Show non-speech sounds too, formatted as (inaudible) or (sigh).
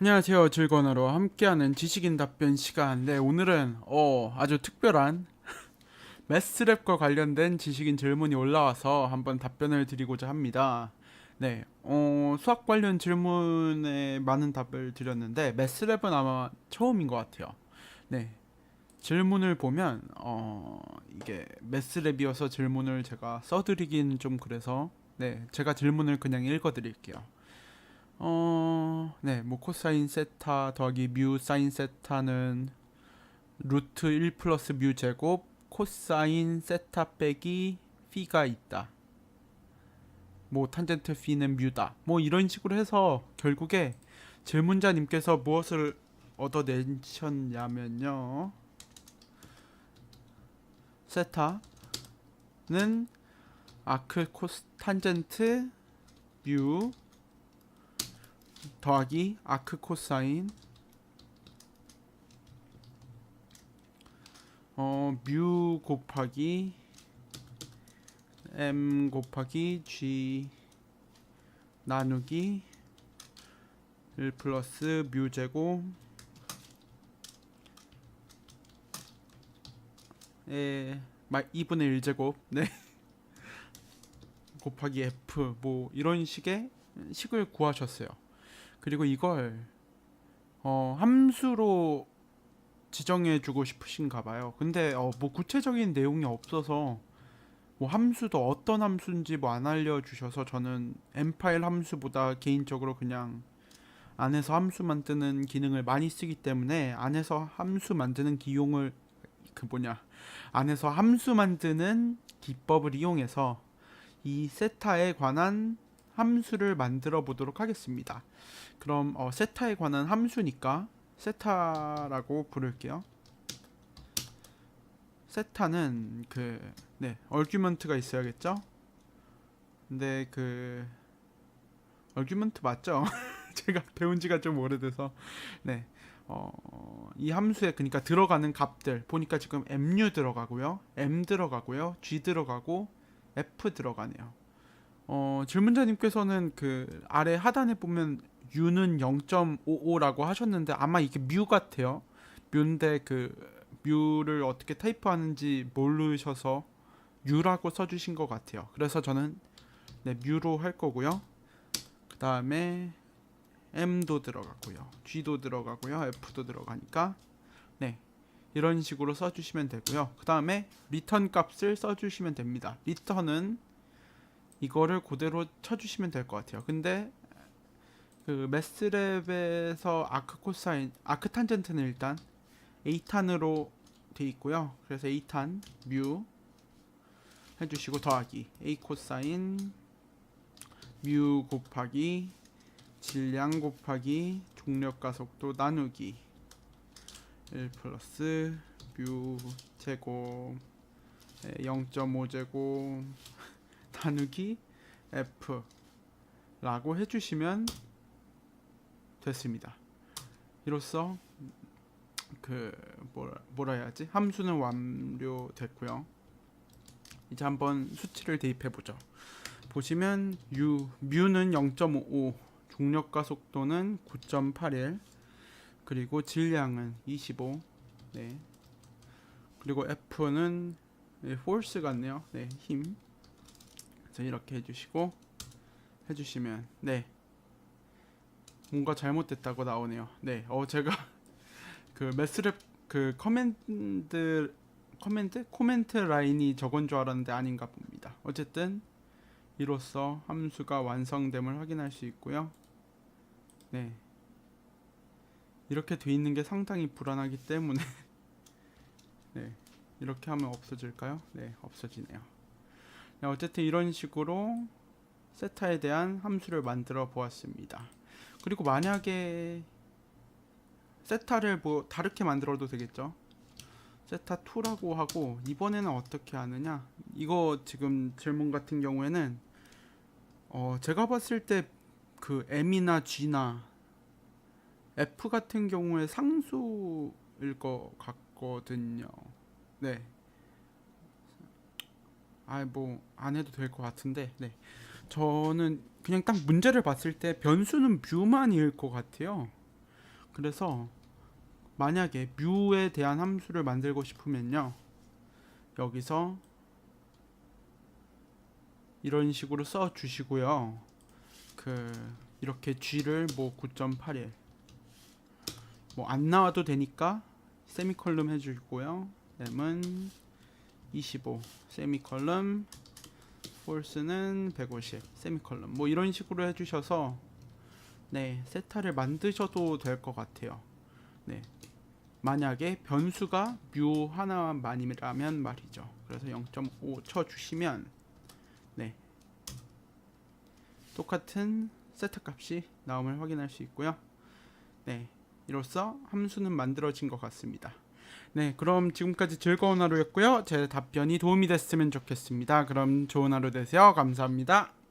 안녕하세요. 즐거운 하루 함께하는 지식인 답변 시간. 네, 오늘은 어 아주 특별한 (laughs) 매스랩과 관련된 지식인 질문이 올라와서 한번 답변을 드리고자 합니다. 네, 어 수학 관련 질문에 많은 답을 드렸는데 매스랩은 아마 처음인 것 같아요. 네, 질문을 보면 어 이게 매스랩이어서 질문을 제가 써드리긴 좀 그래서 네, 제가 질문을 그냥 읽어드릴게요. 어, 네, 뭐 코사인 세타 더하기 뮤 사인 세타는 루트 1 플러스 뮤 제곱 코사인 세타 빼기 피가 있다. 뭐 탄젠트 피는 뮤다. 뭐 이런 식으로 해서 결국에 질문자님께서 무엇을 얻어내셨냐면요. 세타는 아크 코스 탄젠트 뮤 더하기 아크 코사인 어 뮤 곱하기 m 곱하기 g 나누기 1 플러스 뮤 제곱 에 마- 2분의 1 제곱 네 (laughs) 곱하기 f 뭐 이런 식의 식을 구하셨어요. 그리고 이걸 어, 함수로 지정해 주고 싶으신가 봐요. 근데 어, 뭐 구체적인 내용이 없어서 뭐 함수도 어떤 함수인지 뭐 안 알려 주셔서 저는 m 파일 함수보다 개인적으로 그냥 안에서 함수 만드는 기능을 많이 쓰기 때문에 안에서 함수 만드는 기용을 그 뭐냐 안에서 함수 만드는 기법을 이용해서 이 세타에 관한 함수를 만들어 보도록 하겠습니다. 그럼 어, 세타에 관한 함수니까 세타라고 부를게요. 세타는 그 네, 얼규먼트가 있어야겠죠? 근데 그 얼규먼트 맞죠? (laughs) 제가 배운 지가 좀 오래돼서 네. 어, 이 함수에 그러니까 들어가는 값들 보니까 지금 mu 들어가고요. m 들어가고요. g 들어가고 f 들어가네요. 어, 질문자님께서는 그 아래 하단에 보면 u는 0.55라고 하셨는데 아마 이게 뮤 같아요. 뮤인데 그 뮤를 어떻게 타입하는지 모르셔서 u라고 써주신 것 같아요. 그래서 저는 네 뮤로 할 거고요. 그 다음에 m도 들어가고요, g도 들어가고요, f도 들어가니까 네 이런 식으로 써주시면 되고요. 그 다음에 리턴 값을 써주시면 됩니다. 리턴은 이거를 그대로 쳐주시면 될 것 같아요. 근데 그 매스랩에서 아크 코사인, 아크 탄젠트는 일단 A탄으로 돼 있고요. 그래서 A탄 뮤 해주시고 더하기 A 코사인 뮤 곱하기 질량 곱하기 중력 가속도 나누기 1 플러스 뮤 제곱 0.5 제곱 나누기 F 라고 해주시면 됐습니다. 이로써 그 뭐라, 뭐라 해야지 함수는 완료됐고요. 이제 한번 수치를 대입해 보죠. 보시면 U 뮤는 0.55, 중력 가속도는 9.81, 그리고 질량은 25. 네. 그리고 F는 네, force 같네요. 네, 힘. 그래서 이렇게 해주시고 해주시면 네 뭔가 잘못됐다고 나오네요. 네, 어 제가 (laughs) 그 매스랩 그 커맨드 커맨드 코멘트 라인이 저건 줄 알았는데 아닌가 봅니다. 어쨌든 이로써 함수가 완성됨을 확인할 수 있고요. 네. 이렇게 돼 있는 게 상당히 불안하기 때문에 (laughs) 네. 이렇게 하면 없어질까요? 네, 없어지네요. 네, 어쨌든 이런 식으로 세타에 대한 함수를 만들어 보았습니다. 그리고 만약에 세타를 뭐 다르게 만들어도 되겠죠. 세타 2라고 하고 이번에는 어떻게 하느냐? 이거 지금 질문 같은 경우에는 어 제가 봤을 때 그 m이나 g나 f 같은 경우에 상수일 것 같거든요. 네. 아뭐 안 해도 될 것 같은데 네 저는 그냥 딱 문제를 봤을 때 변수는 뷰만일 것 같아요 그래서 만약에 뮤에 대한 함수를 만들고 싶으면요. 여기서 이런 식으로 써 주시고요. 그 이렇게 g를 뭐 9.81. 뭐 안 나와도 되니까 세미컬럼 해 주고요. m은 25 세미컬럼 폴스는 150 세미컬럼 뭐 이런 식으로 해 주셔서 네, 세타를 만드셔도 될 것 같아요. 네. 만약에 변수가 뮤 하나만이라면 말이죠. 그래서 0.5 쳐 주시면 네. 똑같은 세타 값이 나옴을 확인할 수 있고요. 네. 이로써 함수는 만들어진 것 같습니다. 네, 그럼 지금까지 즐거운 하루였고요. 제 답변이 도움이 됐으면 좋겠습니다. 그럼 좋은 하루 되세요. 감사합니다.